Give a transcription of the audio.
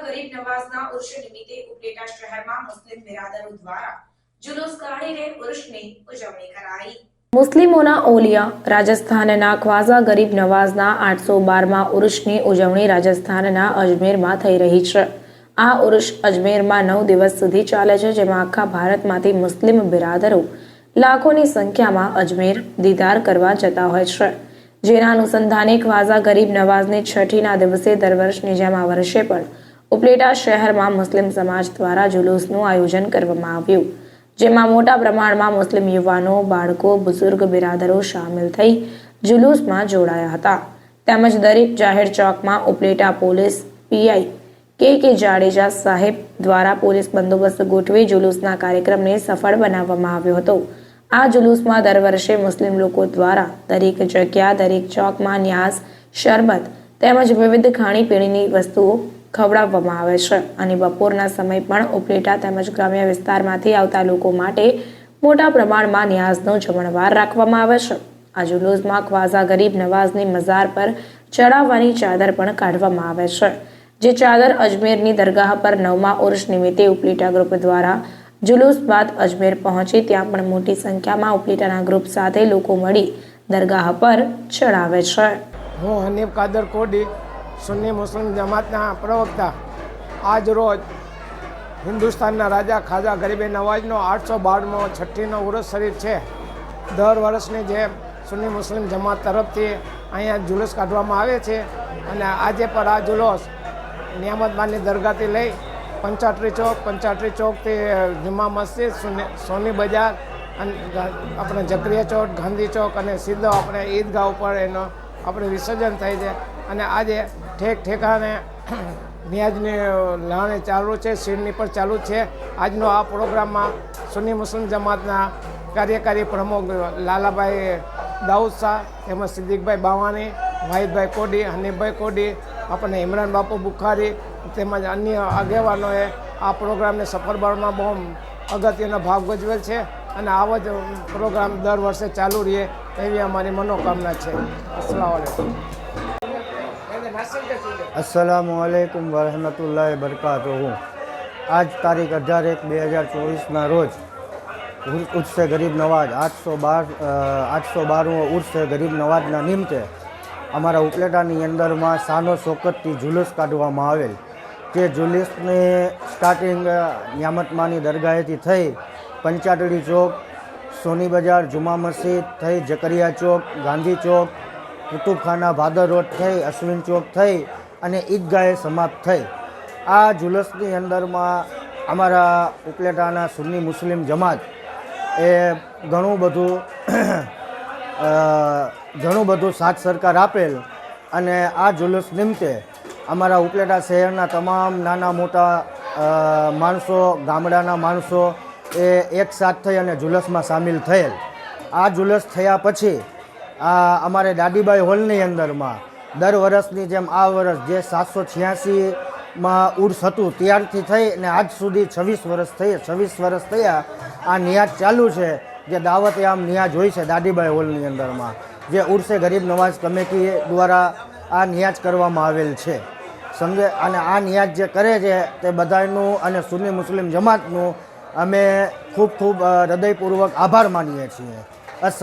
ગરીબ નવાઝના ઉર્ષ નિમિત્તે ઉપલેટા શહેરમાં મુસ્લિમ બિરાદરો દ્વારા જુલુસ કાઢીને ઉર્ષની ઉજવણી કરાઈ. મુસ્લિમોના ઓલિયા રાજસ્થાનના ખ્વાઝા ગરીબ નવાઝના આઠસો બારમાં ઉર્ષની ઉજવણી રાજસ્થાનના અજમેરમાં થઈ રહી છે. આ ઉર્ષ અજમેરમાં નવ દિવસ સુધી ચાલે છે, જેમાં આખા ભારતમાંથી મુસ્લિમ બિરાદરો લાખોની સંખ્યામાં અજમેર દીદાર કરવા જતા હોય છે. જેના અનુસંધાને ખ્વાઝા ગરીબ નવાઝની છઠ્ઠીના દિવસે દર વર્ષની જેમ આ વર્ષે પણ ઉપલેટા શહેરમાં મુસ્લિમ સમાજ દ્વારા જુલુસનું આયોજન કરવામાં આવ્યું, જેમાં મોટા પ્રમાણમાં મુસ્લિમ યુવાનો, બાળકો, બુઝુર્ગ, બિરાદરો સામેલ થઈ જુલુસમાં જોડાયા હતા. તેમજ દરેક જાહેર ચોકમાં ઉપલેટા પોલીસ પીઆઈ કે કે જાડેજા સાહેબ દ્વારા પોલીસ બંદોબસ્ત ગોઠવી જુલુસના કાર્યક્રમને સફળ બનાવવામાં આવ્યો હતો. આ જુલુસમાં દર વર્ષે મુસ્લિમ લોકો દ્વારા દરેક જગ્યા, દરેક ચોકમાં ન્યાસ, શરબત તેમજ વિવિધ ખાણીપીણીની વસ્તુઓ ખવડાવવામાં આવે છે. અને બપોરના સમય પણ ઉપલેટા તેમજ ગ્રામ્ય વિસ્તારમાંથી આવતા લોકો માટે મોટા પ્રમાણમાં ન્યાઝનો જમણવાર રાખવામાં આવે છે. આ જુલુસમાં ખ્વાઝા ગરીબ નવાઝની મઝાર પર ચડાવવાની ચાદર પણ કાઢવામાં આવે છે. જે ચાદર અજમેરની દરગાહ પર નવમા ઉર્ષ નિમિત્તે ઉપલેટા ગ્રુપ દ્વારા જુલુસ બાદ અજમેર પહોંચી ત્યાં પણ મોટી સંખ્યામાં ઉપલેટાના ગ્રુપ સાથે લોકો મળી દરગાહ પર ચડાવે છે. હું હનીફ કાદર કોડી સુન્ની મુસ્લિમ જમાતના પ્રવક્તા. આજ રોજ હિન્દુસ્તાનના રાજા ખાજા ગરીબે નવાજનો આઠસો બારમો છઠ્ઠીનો ઉરસ શરીફ છે. દર વર્ષની જેમ સુન્ની મુસ્લિમ જમાત તરફથી અહીંયા જુલુસ કાઢવામાં આવે છે અને આજે પણ આ જુલુસ નિયામતબાની દરગાહથી લઈ પંચાટરી ચોક, પંચાટરી ચોકથી જુમા મસ્જિદ સોની બજાર અને આપણે જકરિયા ચોક, ગાંધી ચોક અને સીધો આપણે ઈદગાહ ઉપર એનો આપણે વિસર્જન થાય છે. અને આજે ઠેક ઠેકાણે ન્યાજની લણે ચાલુ છે, શીરની પણ ચાલુ છે. આજનો આ પ્રોગ્રામમાં સુન્ની મુસ્લિમ જમાતના કાર્યકારી પ્રમુખ લાલાભાઈ દાઉદ શાહ, તેમજ સિદ્દીકભાઈ બાવાની વાહિદભાઈ કોડી, હનીફભાઈ કોડી, આપણને ઇમરાન બાપુ બુખારી, તેમજ અન્ય આગેવાનોએ આ પ્રોગ્રામને સફળ બનાવવામાં બહુ અગત્યનો ભાગ ભજવેલ છે. અને આવો જ પ્રોગ્રામ દર વર્ષે ચાલુ રહે એવી અમારી મનોકામના છે. અસલામ અસલામુ આલેકુમ વરહમતુલ્લાહ બરકાતુહુ આજ તારીખ અઢાર એક બે હજાર ચોવીસના રોજ ઉર- ઉર્સે ગરીબ નવાજ, આઠસો બાર આઠસો બારમો ઉર્સે ગરીબ નવાજના નિમિત્તે અમારા ઉપલેટાની અંદરમાં સાનો સોકતથી જુલુસ કાઢવામાં આવેલ. જે જુલુસની સ્ટાર્ટિંગ ન્યામતમાની દરગાહેથી થઈ પંચાટડી ચોક, સોની બજાર, જુમા મસ્જિદ, થઈ જકરિયા ચોક, ગાંધી ચોક કુતુબખાના ભાદર રોડ થઈ, અશ્વિન ચોક થઈ અને ઈદગાહે સમાપ્ત થઈ. આ જુલસની અંદરમાં અમારા ઉપલેટાના સુન્ની મુસ્લિમ જમાત એ ઘણું બધું ઘણું બધું સાથ સરકાર આપેલ અને આ જુલુસ નિમિત્તે અમારા ઉપલેટા શહેરના તમામ નાના મોટા માણસો, ગામડાના માણસો એ એક સાથ થઈ અને જુલસમાં સામેલ થયેલ. આ જુલસ થયા પછી આ અમારે દાદીબાઈ હોલની અંદરમાં દર વર્ષની જેમ આ વર્ષ જે સાતસો છ્યાસીમાં ઉર્સ હતું ત્યારથી થઈ અને આજ સુધી છવ્વીસ વર્ષ થઈ, છવ્વીસ વર્ષ થયા, આ નિયાજ ચાલુ છે જે દાવતે આમ નિયાજ હોય છે દાદીબાઈ હોલની અંદરમાં, જે ઉર્સે ગરીબ નવાજ કમિટી દ્વારા આ નિયાજ કરવામાં આવેલ છે. સમજે? અને આ નિયાજ જે કરે છે તે બધાનું અને સુન્ની મુસ્લિમ જમાતનું અમે ખૂબ ખૂબ હૃદયપૂર્વક આભાર માનીએ છીએ. અસલ